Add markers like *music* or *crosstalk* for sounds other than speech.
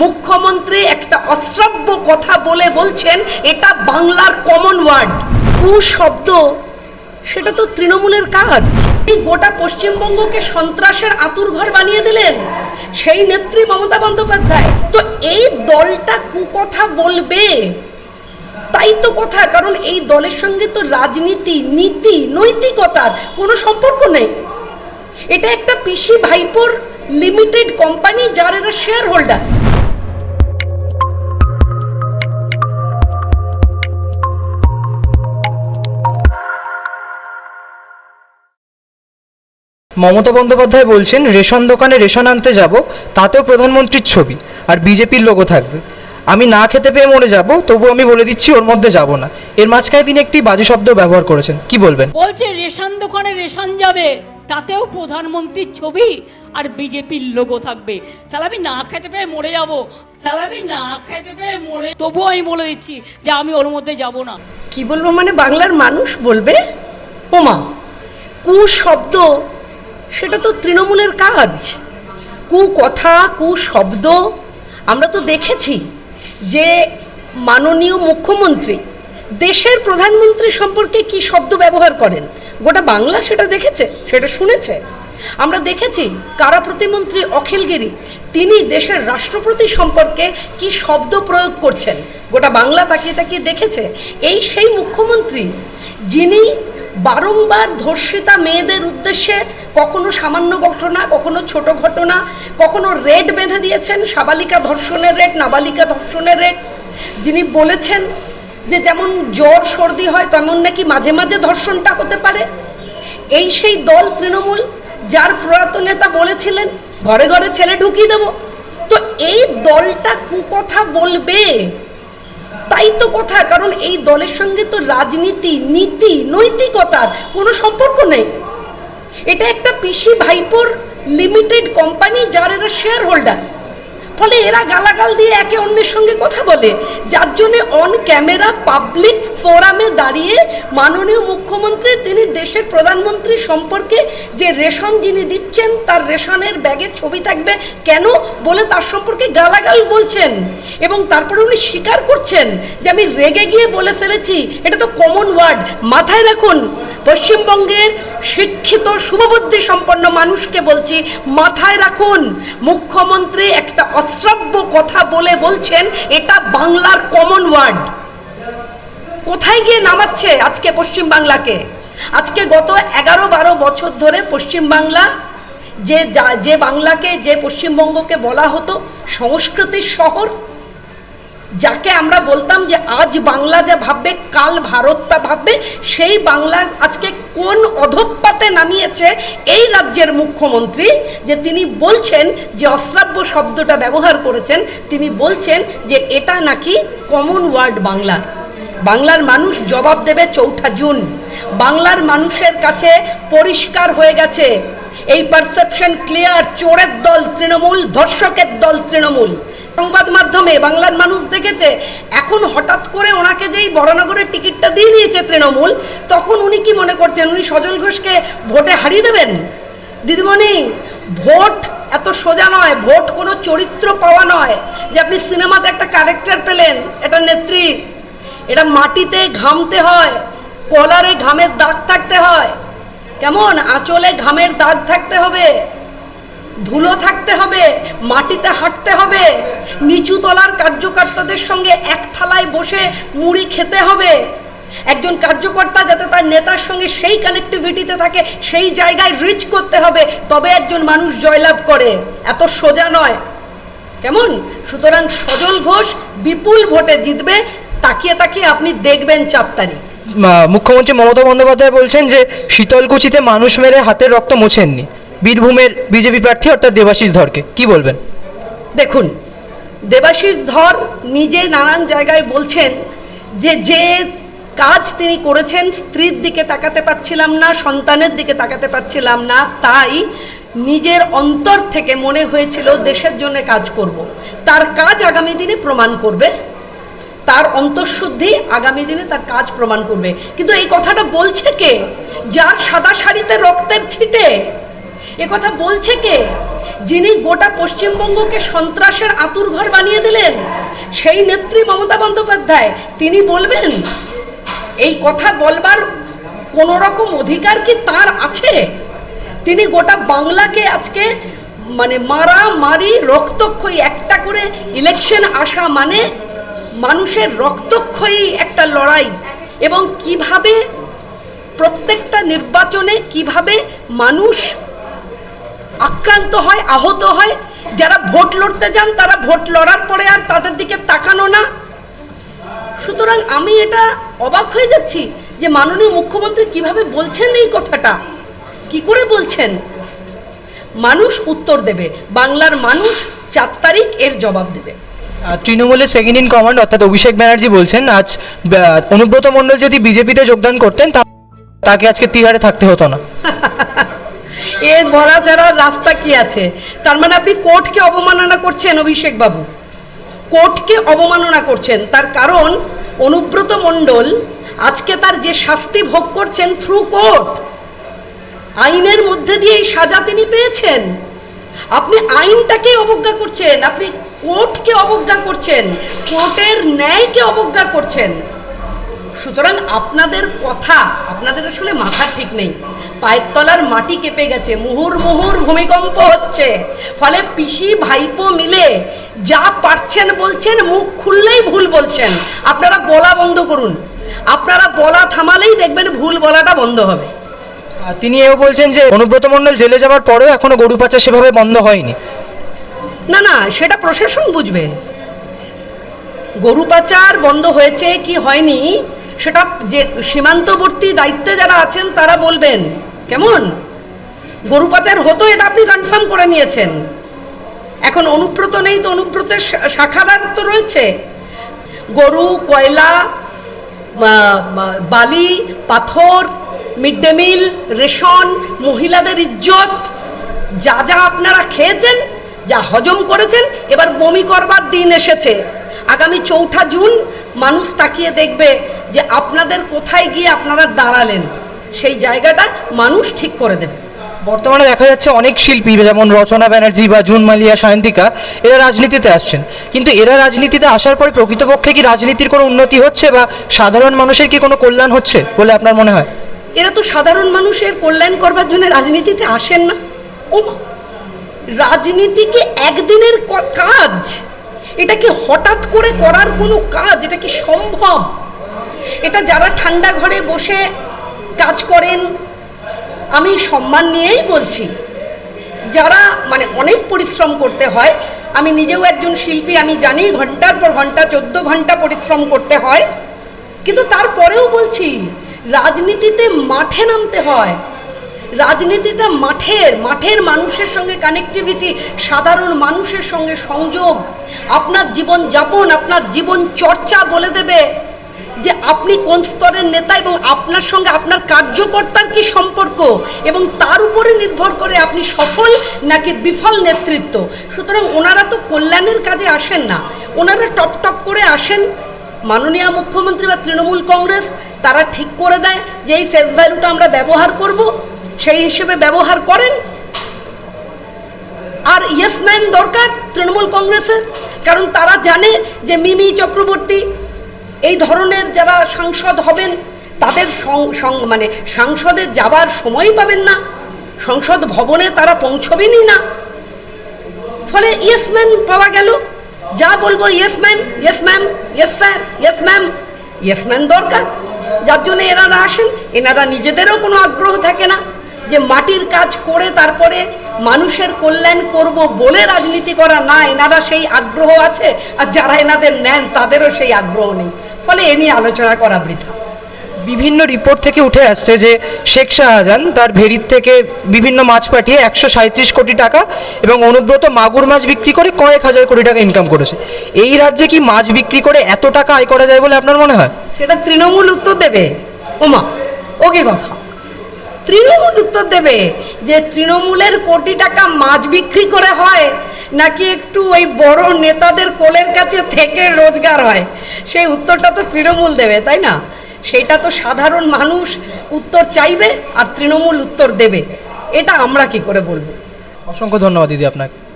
মুখ্যমন্ত্রী একটা অশ্রাব্য কথা বলে বলছেন, এটা বাংলার কমন ওয়ার্ড কু শব্দ, সেটা তো তৃণমূলের কাজ। গোটা পশ্চিমবঙ্গকে সন্ত্রাসের আতুর ঘর বানিয়ে দিলেন সেই নেত্রী মমতা বন্দ্যোপাধ্যায়। তো এই দলটা কুকথা বলবে? তাই তো কথা, কারণ এই দলের সঙ্গে তো রাজনীতি, নীতি, নৈতিকতার কোনো সম্পর্ক নেই। এটা একটা পিসি ভাইপোর লিমিটেড কোম্পানি যার এরা শেয়ার হোল্ডার মমতা বন্দ্যোপাধ্যায় বলছেন রেশন দোকানে রেশন আনতে যাব তাতেও প্রধানমন্ত্রীর ছবি আর বিজেপির লোগো থাকবে। আমি না খেতে পেয়ে মরে যাব তবু আমি বলে দিচ্ছি ওর মধ্যে যাব না। এর মাঝখানে তিনি একটি বাজে শব্দ ব্যবহার করেছেন। কি বলবেন? বলছে রেশন দোকানে রেশন যাবে তাতেও প্রধানমন্ত্রীর ছবি আর বিজেপির লোগো থাকবে। স্যার আমি না খেতে পেয়ে মরে যাব স্যার আমি না খেতে পেয়ে মরে তবুও আমি বলে দিচ্ছি যে আমি ওর মধ্যে যাব না। কি বলব মানে বাংলার মানুষ বলবে? ওমা কু শব্দ সেটা তো তৃণমূলের কাজ। কু কথা, কু শব্দ। আমরা তো দেখেছি যে মাননীয় মুখ্যমন্ত্রী দেশের প্রধানমন্ত্রী সম্পর্কে কি শব্দ ব্যবহার করেন। গোটা বাংলা সেটা দেখেছে, সেটা শুনেছে। আমরা দেখেছি কারা প্রতিমন্ত্রী অখিলগিরি তিনি দেশের রাষ্ট্রপতি সম্পর্কে কি শব্দ প্রয়োগ করছেন। গোটা বাংলা তাকিয়ে তাকিয়ে দেখেছে, এই সেই মুখ্যমন্ত্রী যিনি বারংবার ধর্ষিতা মেয়েদের উদ্দেশ্যে কখনো সামান্য ঘটনা, কখনো ছোট ঘটনা, কখনো রেড বেঁধে দিয়েছেন সাবালিকা ধর্ষণের রেট নাবালিকা ধর্ষণের রেট যিনি বলেছেন যে যেমন জ্বর, সর্দি হয়, তেমন নাকি মাঝে মাঝে ধর্ষণটা হতে পারে। এই সেই দল তৃণমূল যার প্রয়াত নেতা বলেছিলেন, ঘরে ঘরে ছেলে ঢুকিয়ে দেব। তো এই দলটা কুকথা বলবে তাই তো কথা, কারণ এই দলের সঙ্গে তো রাজনীতি, নীতি, নৈতিকতার কোনো সম্পর্ক নেই। এটা একটা পিসি ভাইপোর লিমিটেড কোম্পানি যার এরা শেয়ার হোল্ডার ফলে এরা গালাগাল দিয়ে একে অন্যের সঙ্গে কথা বলে, যার জন্য অন ক্যামেরা পাবলিক ফোরামে দাঁড়িয়ে মাননীয় মুখ্যমন্ত্রী, তিনি দেশের প্রধানমন্ত্রী সম্পর্কে যে রেশন যিনি দিচ্ছেন, তার রেশনের ব্যাগের ছবি থাকবে কেন বলে তার সম্পর্কে গালাগাল বলছেন। এবং তারপরে উনি স্বীকার করছেন যে আমি রেগে গিয়ে বলে ফেলেছি, এটা তো কমন ওয়ার্ড মাথায় রাখুন পশ্চিমবঙ্গের শিক্ষিত, শুভবুদ্ধি সম্পন্ন মানুষকে বলছি, মাথায় রাখুন, মুখ্যমন্ত্রী একটা অশ্রাব্য কথা বলে বলছেন, এটা বাংলার কমন ওয়ার্ড কোথায় গিয়ে নামাচ্ছে আজকে পশ্চিম বাংলাকে? আজকে গত এগারো বারো বছর ধরে পশ্চিম বাংলা যে যে বাংলাকে, যে পশ্চিমবঙ্গকে বলা হতো, সংস্কৃতির শহর যাকে আমরা বলতাম যে আজ বাংলা যা ভাববে, কাল ভারত তা ভাববে, সেই বাংলার আজকে কোন অধঃপাতে নামিয়েছে এই রাজ্যের মুখ্যমন্ত্রী? যে তিনি বলছেন যে অশ্রাব্য শব্দটা ব্যবহার করেছেন, তিনি বলছেন যে এটা নাকি কমন ওয়ার্ড বাংলার। বাংলার মানুষ জবাব দেবে চৌঠা জুন। বাংলার মানুষের কাছে পরিষ্কার হয়ে গেছে। এই পারসেপশন ক্লিয়ার চোরের দল তৃণমূল, ধর্ষকের দল তৃণমূল। সংবাদ মাধ্যমে বাংলার মানুষ দেখেছে, এখন হঠাৎ করে ওনাকে যেই বড়নগরের টিকিটটা দিয়ে দিয়েছে তৃণমূল, তখন উনি কি মনে করছেন, উনি সজল ঘোষকে ভোটে হারিয়ে দেবেন? দিদিমণি, ভোট এত সোজা নয়, ভোট কোনো চরিত্র পাওয়া নয় যে আপনি সিনেমাতে একটা ক্যারেক্টার পেলেন, এটা নেত্রী। এটা মাটিতে ঘামতে হয়, কলারে ঘামের দাগ থাকতে হয়। কেমন? আঁচলে ঘামের দাগ থাকতে হবে। ধুলো থাকতে হবে, মাটিতে হাঁটতে হবে, নিচু তলার কার্যকর্তাদের সঙ্গে এক থালায় বসে মুড়ি খেতে হবে। একজন কার্যকর্তা যাতে তার নেতার সঙ্গে সেই কানেক্টিভিটিতে থাকে, সেই জায়গায় রিচ করতে হবে, তবে একজন মানুষ জয়লাভ করে। এত সোজা নয়। কেমন? সুতরাং সজল ঘোষ বিপুল ভোটে জিতবে, তাকিয়ে তাকিয়ে আপনি দেখবেন চার তারিখ। মুখ্যমন্ত্রী মমতা বন্দ্যোপাধ্যায় বলছেন যে, শীতলকুচিতে মানুষ মেরে হাতের রক্ত মোছেননি। বীরভূমের বিজেপি প্রার্থী অর্থাৎ দেবাশিস ধরকে। কি বলবেন? দেখুন, দেবাশিস ধর নিজে নানান জায়গায় বলছেন যে যে কাজ তিনি করেছেন, স্ত্রীর দিকে তাকাতে পারছিলাম না, সন্তানের দিকে তাকাতে পারছিলাম না, তাই নিজের অন্তর থেকে মনে হয়েছিল দেশের জন্য কাজ করব। তার কাজ আগামী দিনে প্রমাণ করবে। তার অন্তঃশুদ্ধি আগামী দিনে তার কাজ প্রমাণ করবে। কিন্তু এই কথাটা বলছে কে? যার সাদা শাড়িতে রক্তের ছিটে কথা বলছে কে? যিনি গোটা পশ্চিমবঙ্গকে সন্ত্রাসের আতুর ঘর বানিয়ে দিলেন, সেই নেত্রী মমতা বন্দ্যোপাধ্যায়। তিনি বলবেন, এই কথা বলবার কোনো রকম অধিকার কি তার আছে? তিনি গোটা বাংলাকে আজকে মানে মারা মারি রক্তক্ষয়ী, একটা করে ইলেকশন আসা মানে মানুষের রক্তক্ষয়ী একটা লড়াই। এবং কীভাবে প্রত্যেকটা নির্বাচনে কীভাবে মানুষ আক্রান্ত হয় আহত হয়। যারা ভোট লড়তে যান তারা ভোট লড়ার পরে আর তাদের দিকে তাকানো না। সুতরাং আমি এটা অবাক হয়ে যাচ্ছি যে মাননীয় মুখ্যমন্ত্রী কীভাবে বলছেন এই কথাটা? কি করে বলছেন? মানুষ উত্তর দেবে। বাংলার মানুষ চার তারিখ এর জবাব দেবে। তৃণমূলের সেকেন্ড ইন কমান্ড অর্থাৎ অভিষেক ব্যানার্জি বলছেন আজ অনুব্রত মণ্ডল যদি বিজেপিতে যোগদান করতেন তাকে আজকে তিহারে থাকতে হতো না। *laughs* এর ভরা ছাড়ার রাস্তা কি আছে? তার মানে আপনি কোর্টকে অবমাননা করছেন অভিষেক বাবু। কোর্টকে অবমাননা করছেন। তার কারণ, অনুব্রত মণ্ডল আজকে তার যে শাস্তি ভোগ করছেন থ্রু কোর্ট আইনের মধ্যে দিয়ে এই সাজা তিনি পেয়েছেন। আপনি আইনটাকে অবজ্ঞা করছেন। আপনি কোর্টকে অবজ্ঞা করছেন। কোর্টের ন্যায়কে অবজ্ঞা করছেন। সুতরাং আপনাদের কথা আপনাদের আসলে মাথা ঠিক নেই। পায়ের তলার মাটি কেঁপে গেছে মুহুর মুহুর ভূমিকম্প হচ্ছে। ফলে পিসি ভাইপো মিলে যা পারছেন বলছেন মুখ খুললেই ভুল বলছেন। আপনারা বলা বন্ধ করুন। আপনারা বলা থামালেই দেখবেন ভুল বলাটা বন্ধ হবে। তিনি এও বলছেন যে অনুব্রত মণ্ডল জেলে যাওয়ার পরেও এখনও গরু পাচার সেভাবে বন্ধ হয়নি। না না সেটা প্রশাসন বুঝবে। গরু পাচার বন্ধ হয়েছে কি হয়নি সেটা যে সীমান্তবর্তী দায়িত্বে যারা আছেন, তারা বলবেন, কেমন? গরু পাচার হতো, এটা আপনি কনফার্ম করে নিয়েছেন। এখন অনুব্রত নেই তো অনুব্রতের শাখাদার তো রয়েছে। গরু, কয়লা বালি, পাথর, মিড ডে মিল, রেশন, মহিলাদের ইজ্জত, যা যা আপনারা খেয়েছেন, যা হজম করেছেন, এবার বমি করবার দিন এসেছে। আগামী চৌঠা জুন মানুষ তাকিয়ে দেখবে যে আপনাদের কোথায় গিয়ে আপনারা দাঁড়ালেন সেই জায়গাটা মানুষ ঠিক করে দেবে। বর্তমানে দেখা যাচ্ছে অনেক শিল্পী যেমন রচনা ব্যানার্জি বা জুন মালিয়া সায়ন্তিকা এরা রাজনীতিতে আসছেন। কিন্তু এরা রাজনীতিতে আসার পরে প্রকৃতপক্ষে কি রাজনীতির কোনো উন্নতি হচ্ছে বা সাধারণ মানুষের কি কোনো কল্যাণ হচ্ছে বলে আপনার মনে হয়? এরা তো সাধারণ মানুষের কল্যাণ করবার জন্য রাজনীতিতে আসেন না। ও রাজনীতি কি একদিনের কাজ? এটা কি হঠাৎ করে করার কোনো কাজ? এটা কি সম্ভব? এটা যারা ঠান্ডা ঘরে বসে কাজ করেন, আমি সম্মান নিয়েই বলছি। যারা মানে অনেক পরিশ্রম করতে হয়, আমি নিজেও একজন শিল্পী, আমি জানি ঘণ্টার পর ঘণ্টা, চোদ্দ ঘণ্টা পরিশ্রম করতে হয়। কিন্তু তারপরেও বলছি, রাজনীতিতে মাঠে নামতে হয়। রাজনীতিটা মাঠের মাঠের মানুষের সঙ্গে কানেক্টিভিটি সাধারণ মানুষের সঙ্গে সংযোগ। আপনার জীবন যাপন, আপনার জীবন চর্চা বলে দেবে। যে আপনি কোন স্তরের নেতা এবং আপনার সঙ্গে আপনার কার্যকর্তার কি সম্পর্ক? এবং তার উপরে নির্ভর করে আপনি সফল নাকি বিফল নেতৃত্ব? সুতরাং ওনারা তো কল্যাণের কাজে আসেন না। ওনারা টপ টপ করে আসেন। মাননীয় মুখ্যমন্ত্রী বা তৃণমূল কংগ্রেস, তারা ঠিক করে দেয় যে এই ফেস ভ্যালুটা আমরা ব্যবহার করব, সেই হিসেবে ব্যবহার করেন। আর ইয়েস ম্যান দরকার তৃণমূল কংগ্রেসের, কারণ তারা জানে যে মিমি চক্রবর্তী এই ধরনের যারা সাংসদ হবেন, তাদের মানে সাংসদে যাবার সময় পাবেন না, সংসদ ভবনে তারা পৌঁছবেনই না। ফলে ইয়েসম্যান পাওয়া গেল। যা বলব yes man yes ma'am yes sir yes ma'am yes man দরকার। যার জন্য এনারা আসেন, এনারা নিজেদেরও কোনো আগ্রহ থাকে না। যে মাটির কাজ করে তারপরে মানুষের কল্যাণ করব বলে রাজনীতি করা না এনারা সেই আগ্রহ আছে আর যারা এনাদের নেন তাদেরও সেই আগ্রহ নেই। ফলে এ নিয়ে আলোচনা করা বৃথা। বিভিন্ন রিপোর্ট থেকে উঠে আসছে যে শেখ শাহজাহান তার ভেরির থেকে বিভিন্ন মাছ পাঠিয়ে একশো সাঁত্রিশ কোটি টাকা এবং অনুব্রত মাগুর মাছ বিক্রি করে কয়েক হাজার কোটি টাকা ইনকাম করেছে। এই রাজ্যে কি মাছ বিক্রি করে এত টাকা আয় করা যায় বলে আপনার মনে হয়? সেটা তৃণমূল উত্তর দেবে। ওমা ও কি কথা। তৃণমূল উত্তর দেবে যে তৃণমূলের কোটি টাকা মাছ বিক্রি করে হয়, নাকি একটু ওই বড় নেতাদের কোলের কাছে থেকে রোজগার হয়? সেই উত্তরটা তো তৃণমূল দেবে, তাই না? সেটা তো সাধারণ মানুষ উত্তর চাইবে আর তৃণমূল উত্তর দেবে। এটা আমরা কি করে বলব? অসংখ্য ধন্যবাদ দিদি আপনাকে।